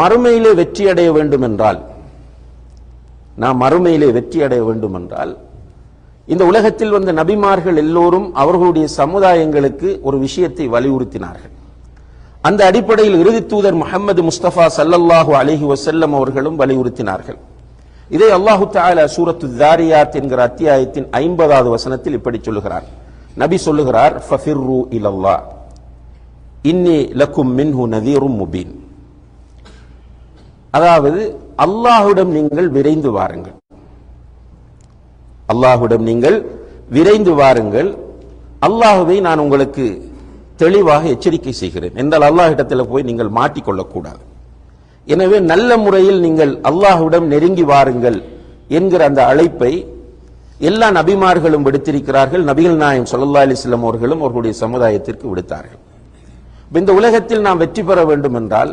மறுமையிலே வெற்றி அடைய வேண்டும் என்றால் நாம் மறுமையிலே வெற்றி அடைய வேண்டும் என்றால் இந்த உலகத்தில் வந்த நபிமார்கள் எல்லோரும் அவர்களுடைய சமுதாயங்களுக்கு ஒரு விஷயத்தை வலியுறுத்தினார்கள். அந்த அடிப்படையில் இறுதி தூதர் முகமது முஸ்தபா சல்லல்லாஹு அலிஹி வசல்லம் அவர்களும் வலியுறுத்தினார்கள். இதை அல்லாஹு தாலா சூரத்து தாரியாத் என்கிற அத்தியாயத்தின் ஐம்பதாவது வசனத்தில் இப்படி சொல்லுகிறார். நபி சொல்லுகிறார் ஃபஃபிர்ரு இலல்லா இன்னி லக்கும் மின்ஹு நதீரும் முபீன். அதாவது அல்லாஹுடன் நீங்கள் விரைந்து வாருங்கள். அல்லாஹுடன் நீங்கள் விரைந்து வாருங்கள். அல்லாஹுவை நான் உங்களுக்கு தெளிவாக எச்சரிக்கை செய்கிறேன். என்றால் அல்லாஹிடத்தில் போய் நீங்கள் மாட்டிக்கொள்ளக்கூடாது. எனவே நல்ல முறையில் நீங்கள் அல்லாஹுடம் நெருங்கி வாருங்கள் என்கிற அந்த அழைப்பை எல்லா நபிமார்களும் விடுத்திருக்கிறார்கள். நபிகள் நாயம் சொல்லல்லா அலிஸ்லாம் அவர்களும் அவர்களுடைய சமுதாயத்திற்கு விடுத்தார்கள். இந்த உலகத்தில் நாம் வெற்றி பெற வேண்டும் என்றால்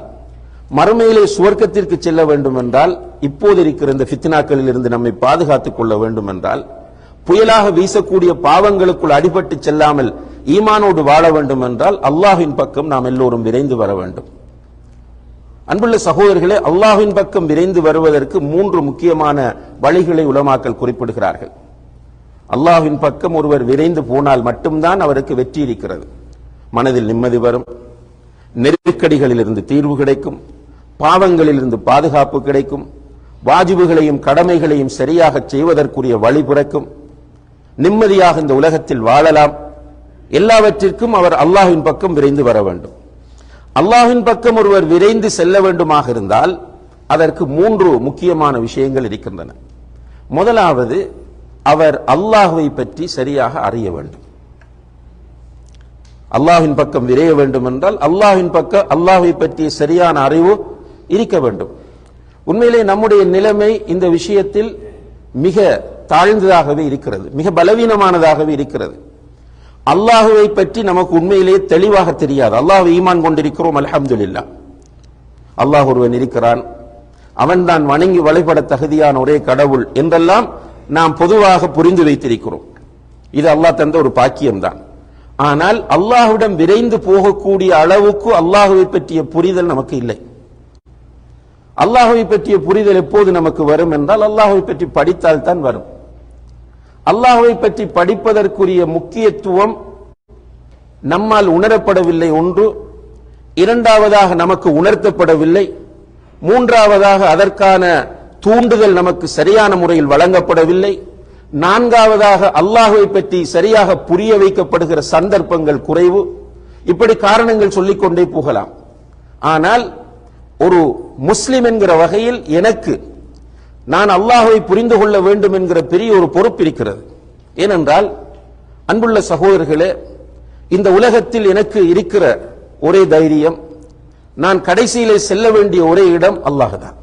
மறுமையிலே சுவர்க்கத்திற்கு செல்ல வேண்டும் என்றால் இப்போது இருக்கிற இந்த ஃபித்னாக்களில் இருந்து நம்மை பாதுகாத்துக் கொள்ள வேண்டும் என்றால் புயலாக வீசக்கூடிய பாவங்களுக்குள் அடிபட்டு செல்லாமல் ஈமானோடு வாழ வேண்டும் என்றால் அல்லாஹின் பக்கம் நாம் எல்லோரும் விரைந்து வர வேண்டும். அன்புள்ள சகோதரர்களே அல்லாஹின் பக்கம் விரைந்து வருவதற்கு மூன்று முக்கியமான வழிகளை உலமாக்கல் குறிப்பிடுகிறார்கள். அல்லாஹின் பக்கம் ஒருவர் விரைந்து போனால் மட்டும்தான் அவருக்கு வெற்றி இருக்கிறது. மனதில் நிம்மதி வரும். நெருக்கடிகளில் இருந்து தீர்வு கிடைக்கும். பாவங்களில் இருந்து பாதுகாப்பு கிடைக்கும். வாஜிபுகளையும் கடமைகளையும் சரியாக செய்வதற்குரிய வழி பிறக்கும். நிம்மதியாக இந்த உலகத்தில் வாழலாம். எல்லாவற்றிற்கும் அவர் அல்லாஹின் பக்கம் விரைந்து வர வேண்டும். அல்லாஹின் பக்கம் ஒருவர் விரைந்து செல்ல வேண்டுமாக இருந்தால் அதற்கு மூன்று முக்கியமான விஷயங்கள் இருக்கின்றன. முதலாவது அவர் அல்லாஹுவை பற்றி சரியாக அறிய வேண்டும். அல்லாஹின் பக்கம் விரைய வேண்டும் என்றால் அல்லாஹின் பக்கம் அல்லாஹை பற்றிய சரியான அறிவு இருக்க வேண்டும். உண்மையிலே நம்முடைய நிலைமை இந்த விஷயத்தில் மிக தாழ்ந்ததாகவே இருக்கிறது. மிக பலவீனமானதாகவே இருக்கிறது. அல்லாஹுவை பற்றி நமக்கு உண்மையிலே தெளிவாக தெரியாது. அல்லாஹ் ஈமான் கொண்டிருக்கிறோம் அலஹம்துல்லா அல்லாஹ் ஒருவன் இருக்கிறான். அவன்தான் வணங்கி வழிபட தகுதியான ஒரே கடவுள் என்றெல்லாம் நாம் பொதுவாக புரிந்து வைத்திருக்கிறோம். இது அல்லாஹ் தந்த ஒரு பாக்கியம்தான். ஆனால் அல்லாஹுடன் விரைந்து போகக்கூடிய அளவுக்கு அல்லாஹுவை பற்றிய புரிதல் நமக்கு இல்லை. அல்லாஹுவை பற்றிய புரிதல் எப்போது நமக்கு வரும் என்றால் அல்லாஹுவை பற்றி படித்தால் தான் வரும். அல்லாஹுவை பற்றி படிப்பதற்குரிய முக்கியத்துவம் நம்மால் உணரப்படவில்லை ஒன்று இரண்டாவதாக நமக்கு உணர்த்தப்படவில்லை மூன்றாவதாக அதற்கான தூண்டுதல் நமக்கு சரியான முறையில் வழங்கப்படவில்லை நான்காவதாக அல்லாஹுவை பற்றி சரியாக புரிய வைக்கப்படுகிற சந்தர்ப்பங்கள் குறைவு. இப்படி காரணங்கள் சொல்லிக்கொண்டே போகலாம். ஆனால் ஒரு முஸ்லிம் என்கிற வகையில் எனக்கு நான் அல்லாஹுவை புரிந்து கொள்ள வேண்டும் என்கிற பெரிய ஒரு பொறுப்பு இருக்கிறது. ஏனென்றால் அன்புள்ள சகோதரர்களே இந்த உலகத்தில் எனக்கு இருக்கிற ஒரே தைரியம் நான் கடைசியிலே செல்ல வேண்டிய ஒரே இடம் அல்லாஹுதான்.